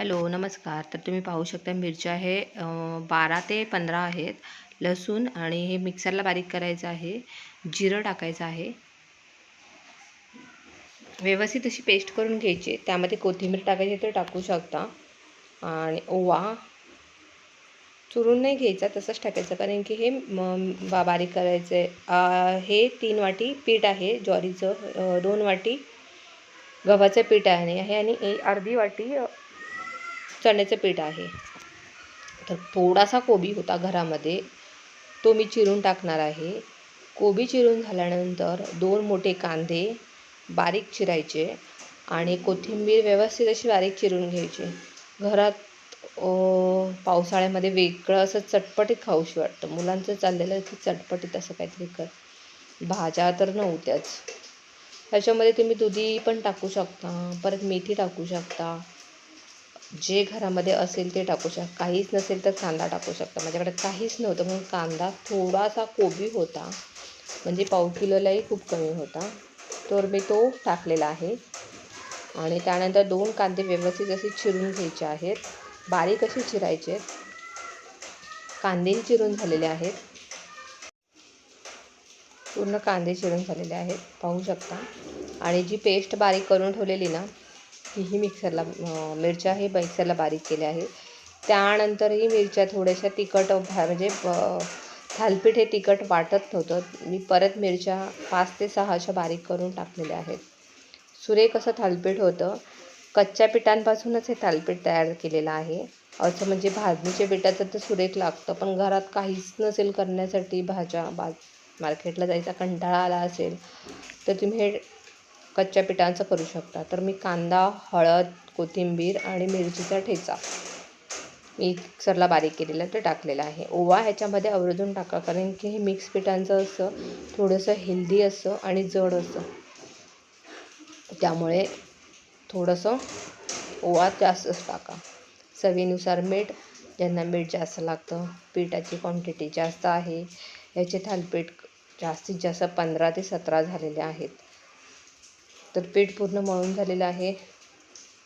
Hello नमस्कार. तर तुम्ही पाहू शकता मिरच्या हे बारा ते पंधरा आहेत. लसूण आणि हे मिक्सरला बारीक करायचं आहे. जिरं टाकायचं आहे. व्यवस्थित अशी पेस्ट करून घ्यायची. त्यामध्ये कोथिंबीर टाकायची तर टाकू शकता. आणि ओवा. चुरून नाही घ्यायचा तसंच टाकायचं. कारण की हे बा बारीक करायचं आहे. हे तीन वाटी पीठ आहे. ज्वारीचं दोन वाटी गव्हाचं पीठ आहे आहे आणि ए- अर्धी वाटी चण्याचं पीठ आहे. तर थोडासा कोबी होता घरामध्ये. तो मी चिरून टाकणार आहे. कोबी चिरून झाल्यानंतर दोन मोठे कांदे बारीक चिरायचे आणि कोथिंबीर व्यवस्थित अशी बारीक चिरून घ्यायची. घरात पावसाळ्यामध्ये वेगळं असं चटपटीत खाऊशी वाटतं. मुलांचं चाललेलं की चटपटीत असं काहीतरी कर. भाज्या तर नव्हत्याच. त्याच्यामध्ये तुम्ही दुधी पण टाकू शकता परत मेथी टाकू शकता. जे घरामध्ये असेल ते टाकू शकता काहीच नसेल तर कांदा टाकू शकता. माझ्याकडे काहीच नव्हतं म्हणून कांदा थोडासा कोबी होता. म्हणजे पाव किलोलाही खूप कमी होता. तर मी तो टाकलेला आहे. आणि त्यानंतर दोन कांदे व्यवस्थित असे चिरून घ्यायचे आहेत. बारीक असे चिरायचे कांदेही चिरून झालेले आहेत. पूर्ण कांदे चिरून झालेले आहेत. पाहू शकता. आणि जी पेस्ट बारीक करून ठेवलेली ना तीही मिक्सरला मिरच्या हे मिक्सरला बारीक केल्या आहे त्यानंतरही मिरच्या थोड्याशा तिखट भा- म्हणजे थालपीठ हे तिखट वाटत नव्हतं. मी परत मिरच्या पाच ते सहा अशा बारीक करून टाकलेल्या आहेत. सुरेख असं थालपीठ होतं. कच्च्या पिठांपासूनच हे थालपीठ तयार केलेलं आहे. असं म्हणजे भाजणीच्या पिठाचं तर सुरेख लागतं पण घरात काहीच नसेल करण्यासाठी भाज्या बा मार्केटला जायचा कंटाळा आला असेल तर तुम्ही हे कच्च्या पिठांचं करू शकता. तर मी कांदा हळद कोथिंबीर आणि मिरचीचा ठेचा मिक्सरला बारीक केलेला ते टाकलेला आहे. ओवा ह्याच्यामध्ये आवर्जून टाका कारण की हे मिक्स पिठांचं असं थोडंसं हेल्दी असं आणि जड असं. त्यामुळे थोडंसं ओवा जास्तच टाका. चवीनुसार मीठ ज्यांना मीठ जास्त लागतं पिठाची क्वांटिटी जास्त आहे याचे थालपीठ जास्तीत जास्त पंधरा ते सतरा झालेले आहेत. तर पीठ पूर्ण मळून झालेलं आहे.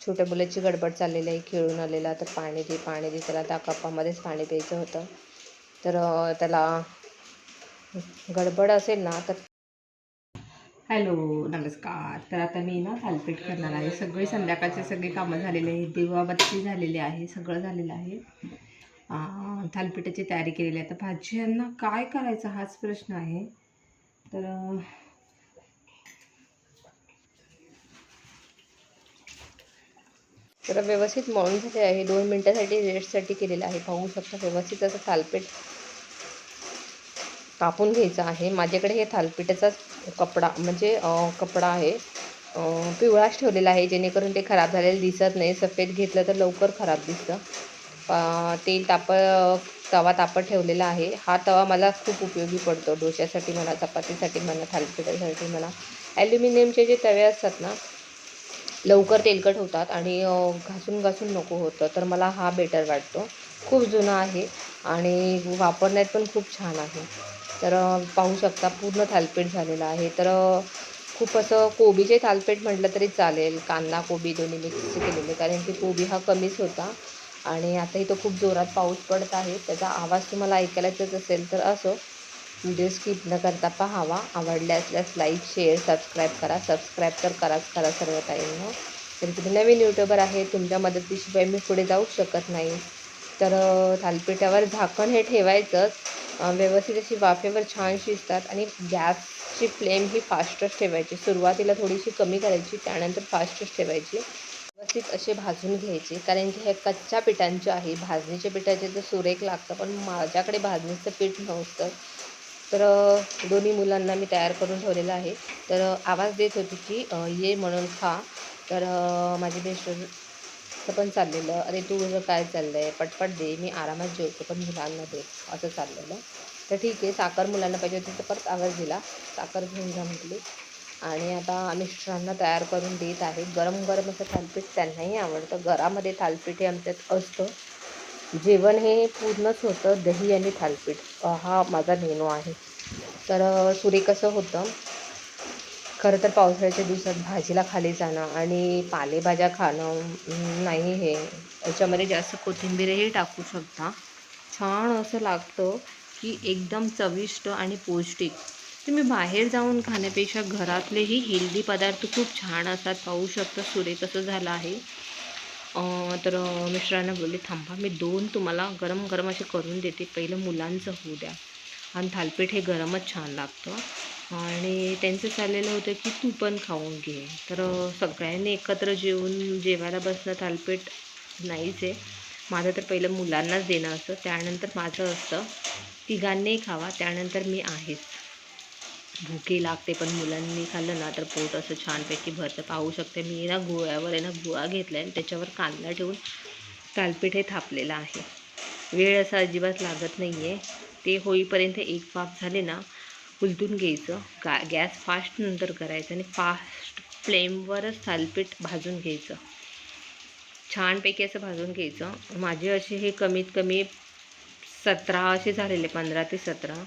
छोट्या मुलाची गडबड चाललेली आहे. खेळून आलेला. तर पाणी दे पाणी दे. त्याला त्या कपामध्येच पाणी प्यायचं होतं. तर त्याला गडबड असेल ना तर हॅलो नमस्कार. तर आता मी ना थालपीठ करणार आहे. सगळी संध्याकाळचे सगळे कामं झालेले आहेत. दिवाबत्ती झालेली आहे. सगळं झालेलं आहे. थालपिठाची थालपीठाची तयारी केलेली आहे. आता भाज्यांना काय करायचं हाच प्रश्न आहे. तर तर व्यवस्थित मळून झाले आहे. दोन मिनटासाठी रेस्टसाठी केलेलं आहे. पाहू शकता व्यवस्थित असं थालपीठ कापून घ्यायचं आहे. माझ्याकडे हे थालपीठाचाच कपडा म्हणजे कपडा आहे. पिवळाच ठेवलेला आहे. जेणेकरून ते खराब झालेलं दिसत नाही. सफेद घेतलं तर लवकर खराब दिसतं. तेल ताप तवा तापत ठेवलेला आहे. हा तवा मला खूप उपयोगी पडतो. डोश्यासाठी म्हणा चपातीसाठी म्हणा थालपीठासाठी म्हणा. ॲल्युमिनियमचे जे तवे असतात ना लवकर तेलकट होतात आणि घासून घासून नको होतं तर मला हा बेटर वाटतो. खूप जुना आहे आणि वापरण्यात पण खूप छान आहे. तर पाहू शकता पूर्ण थालपीठ झालेलं आहे. तर खूप असं कोबीचे थालपीठ म्हटलं तरी चालेल कांदा कोबी दोन्ही मिक्स केलेले कारण की कोबी हा कमीच होता. आणि आता इथं खूप जोरात पाऊस पडत आहे त्याचा आवाज तुम्हाला ऐकायलाच असेल तर असो. व्हिडिओ स्किप न करता पाहावा. आवडल्या असल्यास लाईक शेअर सबस्क्राईब करा. सबस्क्राईब तर कराच करा सर्व ताईंनो. तर तुम्ही नवीन यूट्यूबर आहे. तुमच्या मदतीशिवाय मी पुढे जाऊ शकत नाही. तर अं, थालपीठावर झाकण हे ठेवायचंच. व्यवस्थित अशी वाफेवर छान शिजतात आणि गॅसची फ्लेम ही फास्टच ठेवायची. सुरुवातीला थोडीशी कमी करायची त्यानंतर फास्टच ठेवायची. व्यवस्थित असे भाजून घ्यायचे. कारण की हे कच्च्या पिठांचे आहे. भाजणीच्या पिठाचे तर सुरेख लागतं पण माझ्याकडे भाजणीचं पीठ नव्हतं. तर दोन्ही मुलांना मी तयार करून ठेवलेलं आहे. तर आवाज देत होती की ये म्हणून खा. तर माझे मिस्टरचं पण चाललेलं अरे तू तुझं काय चाललं आहे पटपट दे मी आरामात जेवतो पण मुलांना दे असं चाललेलं. तर ठीक आहे साखर मुलांना पाहिजे होती तर परत आवाज दिला. साखर घेऊन जा म्हटली. आणि आता मिस्टरांना तयार करून देत आहे. गरम गरम असं थालपीठ त्यांनाही आवडतं. घरामध्ये थालपीठ हे आमच्यात असतं. जेवण हे पूर्णच होतं दही आणि थालपीठ. हा माझा मेनू आहे. तर सुरे कसं होतं? खरं तर पावसाळ्याच्या दिवसात भाजीला खाली जाणं आणि पालेभाज्या खाणं नाही हे. याच्यामध्ये जास्त कोथिंबीरही टाकू शकता. छान असं लागतं की एकदम चविष्ट आणि पौष्टिक. तुम्ही बाहेर जाऊन खाण्यापेक्षा घरातलेही हेल्दी पदार्थ खूप छान असतात. पाहू शकता सुरे कसं झालं आहे. तर अं, मिस्टरांना बोलले थांबा मी दोन तुम्हाला गरम गरम असे करून देते. पहिलं मुलांचं होऊ द्या. आणि थालपीठ हे गरमच छान लागतं. आणि त्यांचं चाललेलं होतं की तू पण खाऊन घे. तर सगळ्यांनी एकत्र जेवून जेवायला बसणं थालपीठ नाहीच आहे. माझं तर पहिलं मुलांनाच देणं असतं. त्यानंतर माझं असतं तिघांनी खावा. त्यानंतर मी आहेच. भूके लागते पण मुलांनी खाल्लं ना तर पोट असं छानपैकी भरतं. पाहू शकते मी ना गोळ्यावर आहे ना गोळा घेतला आहे आणि त्याच्यावर कांदा ठेवून थालपीठ हे थापलेलं आहे. वेळ असा अजिबात लागत नाही आहे ते होईपर्यंत एक पाप झाले ना उलटून घ्यायचं. गा गॅस फास्ट नंतर करायचं आणि फास्ट फ्लेमवरच थालपीठ भाजून घ्यायचं. छानपैकी असं भाजून घ्यायचं. माझे असे हे कमीत कमी सतरा असे झालेले पंधरा ते सतरा.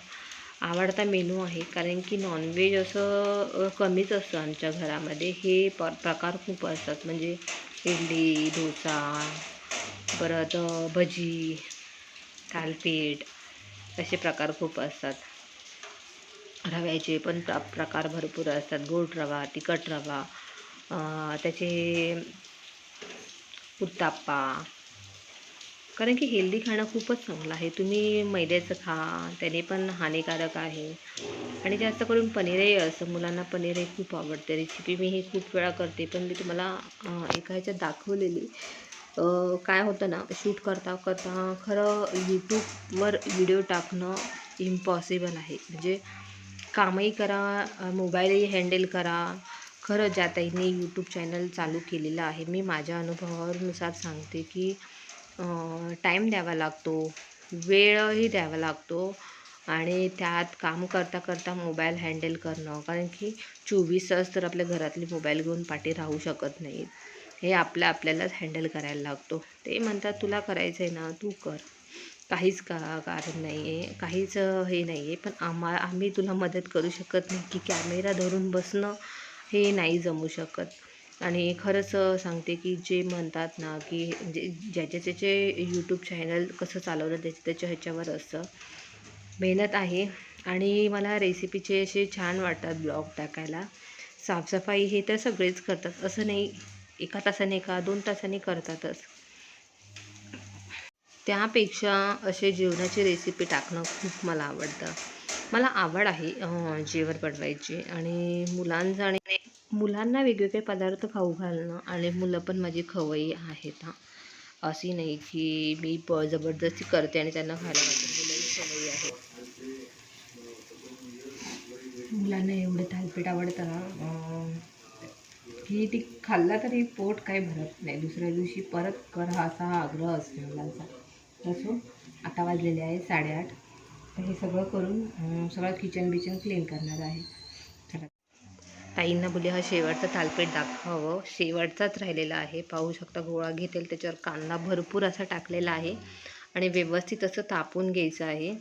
आवडता मेनू आहे. कारण की नॉनव्हेज असं कमीच असतं आमच्या घरामध्ये. हे प प्रकार खूप असतात. म्हणजे इडली डोसा परत भजी थालपीठ असे प्रकार खूप असतात. रव्याचे पण प्र प्रकार भरपूर असतात. गोड रवा तिखट रवा त्याचे उत्ताप्पा कारण की हेल्दी खाणं खूपच चांगलं आहे. तुम्ही मैद्याचं खा त्याने पण हानिकारक आहे. आणि जास्त करून पनीरही असं मुलांना पनीरही खूप आवडते. रेसिपी मी ही खूप वेळा करते. पण मी तुम्हाला एका ह्याच्यात दाखवलेली. काय होतं ना शूट करता करता खरं यूट्यूबवर व्हिडिओ टाकणं इम्पॉसिबल आहे. म्हणजे कामही करा मोबाईलही हँडल करा. खरं ज्या ताईंनी यूट्यूब चॅनल चालू केलेलं आहे मी माझ्या अनुभवानुसार सांगते की टाईम द्यावा लागतो. वेळही द्यावा लागतो. आणि त्यात काम करता करता मोबाईल हँडल करणं. कारण की चोवीस तास तर आपल्या घरातले मोबाईल घेऊन पाठी राहू शकत नाहीत. हे आपल्या आपल्यालाच हँडल करायला लागतो. ते म्हणतात तुला करायचं आहे ना तू कर. काहीच का कारण नाही आहे काहीच हे नाही आहे पण आम्हा आम्ही तुला मदत करू शकत नाही की कॅमेरा धरून बसणं हे नाही जमू शकत. आणि खरंच सांगते की जे म्हणतात ना की जे ज्याचे त्याचे यूट्यूब चॅनल कसं चालवलं त्याच्या त्याच्या ह्याच्यावर असतं मेहनत आहे. आणि मला रेसिपीचे असे छान वाटतात ब्लॉग टाकायला. साफसफाई हे तर सगळेच करतात. असं नाही एका तासाने का दोन तासाने करतातच. त्यापेक्षा असे जेवणाची रेसिपी टाकणं खूप मला आवडतं. मला आवड आहे जेवण बनवायची. आणि मुलांचं आणि मुलांना वेगवेगळे पदार्थ खाऊ घालणं आणि मुलं पण माझी खवयी आहेत हां. अशी नाही की मी प जबरदस्ती करते आणि त्यांना खायला घालते. मुलंही आहे. मुलांना एवढं थालपीठ आवडतं ना? की ती खाल्ला तरी पोट काही भरत नाही. दुसऱ्या दिवशी परत कर हा असा आग्रह असतो मुलांचा. असो आता वाजलेले आहे साडेआठ. हे सगळं करून सगळं किचन बिचन क्लीन करणार आहे. चला. ताईंना बोलले हा शेवटचा थालपीठ दाखवावं. शेवटचाच राहिलेला आहे. पाहू शकता गोळा घेतेल त्याच्यावर कांदा भरपूर असा टाकलेला आहे आणि व्यवस्थित असं तापून घ्यायचं आहे.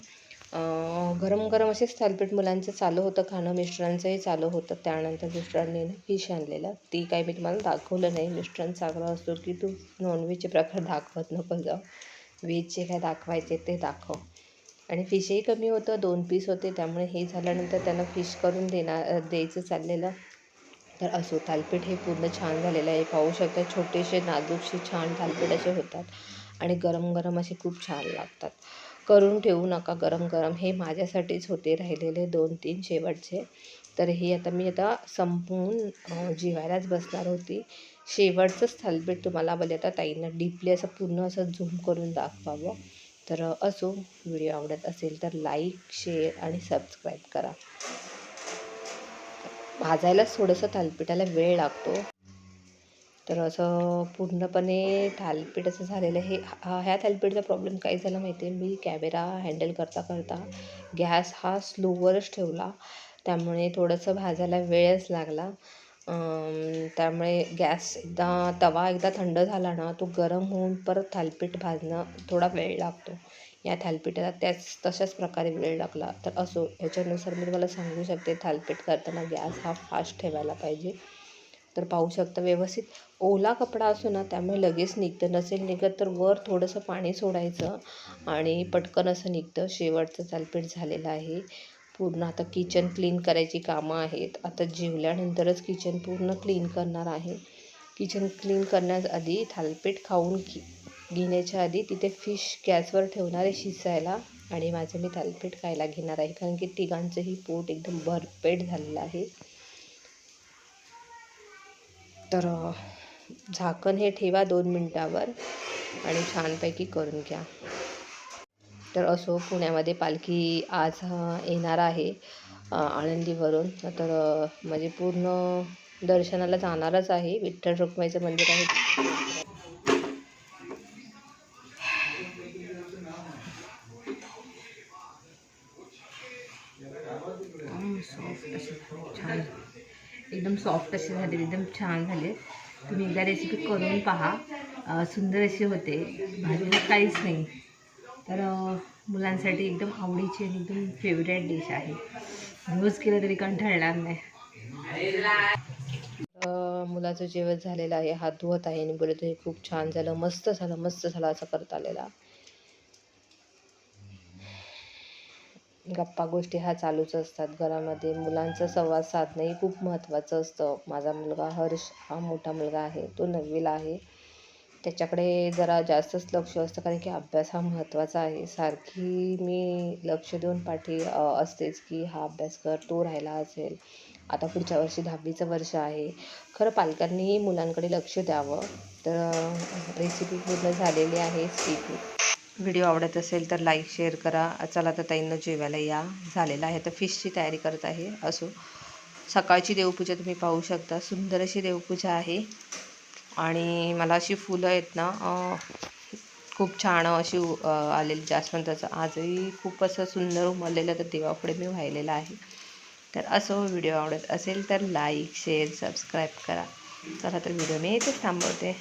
गरम गरम असेच थालपीठ मुलांचं चालू होतं खाणं मिस्टरांचंही चालू होतं. त्यानंतर मिस्टरांनी ना फिश आणलेलं. ती काही मी तुम्हाला दाखवलं नाही. मिस्टरांचा आग्रह असतो की तू नॉनव्हेजचे प्रकार दाखवत नको जाऊ. व्हेजचे काय दाखवायचे ते दाखव. आणि फिशही कमी होतं दोन पीस होते त्यामुळे हे झाल्यानंतर त्यांना फिश करून देणार द्यायचं चाललेलं. तर असो थालपीठ हे पूर्ण छान झालेलं आहे. पाहू शकता छोटेसे नाजूकसे छान थालपीठ असे होतात. आणि गरम गरम असे खूप छान लागतात. करून ठेवू नका गरम गरम हे माझ्यासाठीच होते राहिलेले दोन तीन शेवटचे. तर हे आता मी आता संपवून जेवायलाच बसणार होती. शेवटचंच थालपीठ तुम्हाला बोलले आता ताईंना डीपली असं पूर्ण असं झूम करून दाखवावं. तर असो व्हिडिओ आवडत असेल तर लाईक शेअर आणि सबस्क्राईब करा. भाजायलाच थोडंसं थालपिठाला वेळ लागतो. तर असं पूर्णपणे थालपीठ असं झालेलं हे हा ह्या थालपीठचा प्रॉब्लेम काय झाला माहिती आहे मी कॅमेरा हँडल करता करता गॅस हा स्लोवरच ठेवला. त्यामुळे थोडंसं भाजायला वेळच लागला. त्यामुळे गॅस एकदा तवा एकदा थंड झाला ना तो गरम होऊन परत थालीपीठ भाजणं थोडा वेळ लागतो. या थालीपीठाला त्याच तशाच प्रकारे वेळ लागला तर असो. ह्याच्यानुसार मी तुम्हाला सांगू शकते थालीपीठ करताना गॅस हा फास्ट ठेवायला पाहिजे. तर पाहू शकता व्यवस्थित. ओला कपडा असो ना त्यामुळे लगेच निघतं. नसेल निघत तर वर थोडंसं पाणी सोडायचं आणि पटकन असं निघतं. शेवटचं थालीपीठ झालेलं आहे. पूर्ण आता किचन क्लीन करायची कामं आहेत. आता जेवल्यानंतरच किचन पूर्ण क्लीन करणार आहे. किचन क्लीन करण्याआधी थालपीठ खाऊन घे घेण्याच्या आधी तिथे फिश गॅसवर ठेवणार आहे शिजायला आणि माझं मी थालपीठ खायला घेणार आहे. कारण की तिघांचंही पोट एकदम भरपेट झालेलं आहे. तर झाकण हे ठेवा दोन मिनटावर आणि छानपैकी करून घ्या. तर असो पुण्यामध्ये पालखी आज येणार आहे आळंदीवरून. तर म्हणजे पूर्ण दर्शनाला जाणारच आहे. विठ्ठल रुक्माईचं मंदिर आहे. सॉफ्ट छान. एकदम सॉफ्ट असे झाले एकदम छान झाले. तुम्ही एकदा रेसिपी करून पहा. सुंदर असे होते. भाजीला काहीच नाही. तर मुलांसाठी एकदम आवडीची आणि एकदम फेवरेट डिश आहे. रोज केलं तरी कंटाळणार नाही. मुलाचं जेवण झालेलं आहे. हात धुवत आहे आणि बोलत आहे खूप छान झालं मस्त झालं मस्त झालं असं करत आलेला. गप्पा गोष्टी ह्या चालूच असतात घरामध्ये. मुलांचा संवाद साधणंही खूप महत्त्वाचं असतं. माझा मुलगा हर्ष हा मोठा मुलगा आहे. तो नववीला आहे. त्याच्याकडे जरा जास्तच लक्ष असतं कारण की अभ्यास हा महत्त्वाचा आहे. सारखी मी लक्ष देऊन पाठी असतेच की हा अभ्यास कर तो राहिला असेल. आता पुढच्या वर्षी दहावीचं वर्ष आहे. खरं पालकांनीही मुलांकडे लक्ष द्यावं. तर रेसिपी पूर्ण झालेली आहे स्किप व्हिडिओ आवडत असेल तर लाईक शेअर करा. चला तर ताईंना जेवायला या. झालेला आहे. तर फिशची तयारी करत आहे असो. सकाळची देवपूजा तुम्ही पाहू शकता. सुंदर अशी देवपूजा आहे. आणि मला अशी फुलं आहेत ना खूप छान अशी आलेली जास्वंदाचं. आजही खूप असं सुंदर उमललेलं तर देवापुढे मी वाहिलेलं आहे. तर असं व्हिडिओ आवडत असेल तर लाईक शेअर सबस्क्राईब करा. चला तर व्हिडिओ मी येतेच थांबवते.